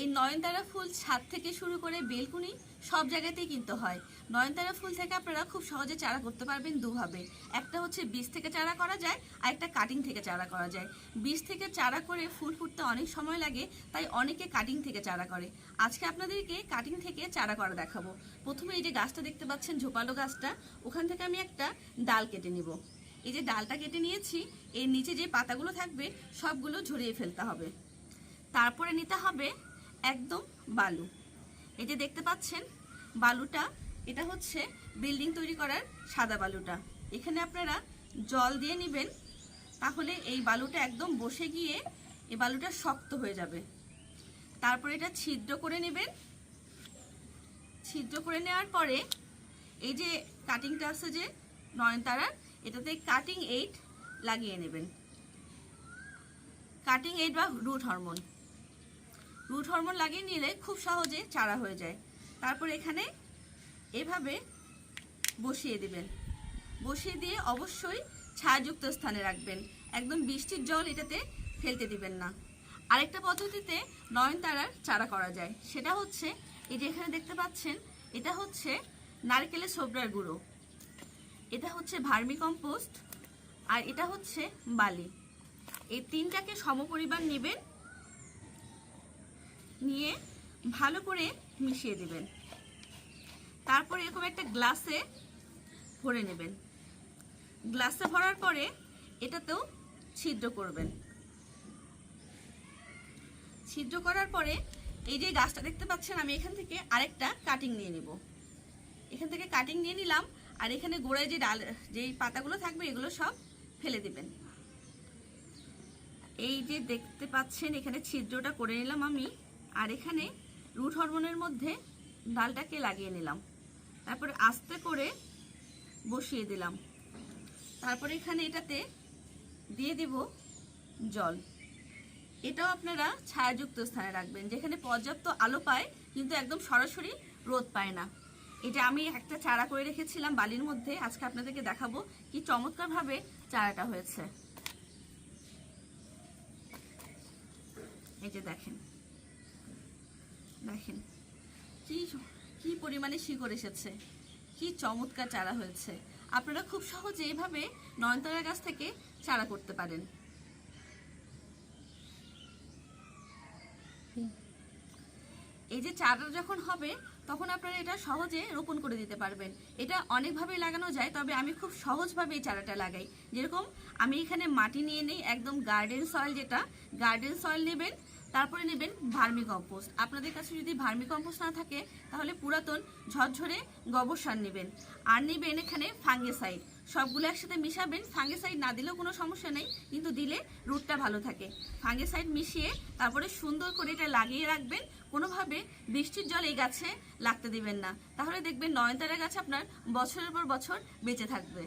এই নয়নতারা ফুল ছাদ থেকে শুরু করে বেলকুনি সব জায়গাতেই কিনতে হয়। নয়নতারা ফুল থেকে আপনারা খুব সহজে চারা করতে পারবেন দুভাবে। একটা হচ্ছে বীজ থেকে চারা করা যায় আর একটা কাটিং থেকে চারা করা যায়। বীজ থেকে চারা করে ফুল ফুটতে অনেক সময় লাগে, তাই অনেকে কাটিং থেকে চারা করে। আজকে আপনাদেরকে কাটিং থেকে চারা করা দেখাবো। প্রথমে এই যে গাছটা দেখতে পাচ্ছেন, ঝোপালো গাছটা, ওখান থেকে আমি একটা ডাল কেটে নিব। এই যে ডালটা কেটে নিয়েছি, এর নিচে যে পাতাগুলো থাকবে, সবগুলো ঝরিয়ে ফেলতে হবে। তারপরে নিতে হবে একদম বালু। এই যে দেখতে পাচ্ছেন, বালুটা, এটা হচ্ছে বিল্ডিং তৈরি করার সাদা বালুটা। এখানে আপনারা জল দিয়ে নেবেন, তাহলে এই বালুটা একদম বসে গিয়ে এই বালুটা শক্ত হয়ে যাবে। তারপরে এটা ছিদ্র করে নেবেন। ছিদ্র করে নেওয়ার পরে এই যে কাটিংটা আছে যে নয়নতারার, এটাতে কাটিং এইট লাগিয়ে নেবেন। কাটিং এইট বা রুট হরমোন রুট হরমোন লাগিয়ে নিলে খুব সহজে চারা হয়ে যায়। তারপর এখানে এভাবে বসিয়ে দিবেন। বসিয়ে দিয়ে অবশ্যই ছায়াযুক্ত স্থানে রাখবেন। একদম বৃষ্টির জল এটাতে ফেলতে দিবেন না। আরেকটা পদ্ধতিতে নয়নতারার চারা করা যায়। সেটা হচ্ছে, এই যে এখানে দেখতে পাচ্ছেন, এটা হচ্ছে নারকেলের সোবরার গুঁড়ো। এটা হচ্ছে ভার্মি কম্পোস্ট আর এটা হচ্ছে বালি। এই তিনটাকে সমপরিমাণ নেবেন নিয়ে ভালো করে মিশিয়ে দেবেন। তারপর এরকম একটা গ্লাসে ভরে নেবেন। গ্লাসে ভরার পরে এটাতেও ছিদ্র করবেন। ছিদ্র করার পরে এই যে গাছটা দেখতে পাচ্ছেন, আমি এখান থেকে আরেকটা কাটিং নিয়ে নিব। এখান থেকে কাটিং নিয়ে নিলাম, আর এখানে গোড়ায় যে ডাল, যেই পাতাগুলো থাকবে, এগুলো সব ফেলে দিবেন। এই যে দেখতে পাচ্ছেন, এখানে ছিদ্রটা করে নিলাম আমি। আর এখানে রুট হরমোনের মধ্যে ডালটাকে লাগিয়ে নিলাম। তারপরে আস্তে করে বসিয়ে দিলাম। তারপরে এখানে এটাতে দিয়ে দিব জল। এটাও আপনারা ছায়াযুক্ত স্থানে রাখবেন। যেখানে পর্যাপ্ত আলো পায়, কিন্তু একদম সরাসরি রোদ পায় না। এটা আমি একটা চারা করে রেখেছিলাম বালির মধ্যে। আজকে আপনাদেরকে দেখাবো কি চমৎকারভাবে চারাটা হয়েছে। এই যে দেখেন। দেখেন কি কি পরিমাণে শিকড় এসেছে? কি চমৎকার চারা হয়েছে। আপনারা খুব সহজে এভাবে নয়নতারা গাছ থেকে চারা করতে পারেন। এই যে চারা যখন হবে, তখন আপনারা এটা সহজে রোপণ করে দিতে পারবেন। এটা অনেকভাবেই লাগানো যায়, তবে আমি খুব সহজভাবে এই চারাটা লাগাই। যেরকম আমি এখানে মাটি নিয়ে নিই, একদম গার্ডেন সয়েল যেটা গার্ডেন সয়েল নেবেন তারপরে নেবেন ভার্মি কম্পোস্ট। আপনাদের কাছে যদি ভার্মি কম্পোস্ট না থাকে, তাহলে পুরাতন ঝরঝরে গোবর সার নেবেন। আর নেবেন এখানে ফাঙ্গেসাইড। সবগুলো একসাথে মিশাবেন। ফাঙ্গেসাইড না দিলেও কোনো সমস্যা নেই, কিন্তু দিলে রুটটা ভালো থাকে। ফাঙ্গেসাইড মিশিয়ে তারপরে সুন্দর করে এটা লাগিয়ে রাখবেন। কোনোভাবে বৃষ্টির জল এই গাছে লাগতে দিবেন না। তাহলে দেখবেন নয়নতারা গাছ আপনার বছরের পর বছর বেঁচে থাকবে।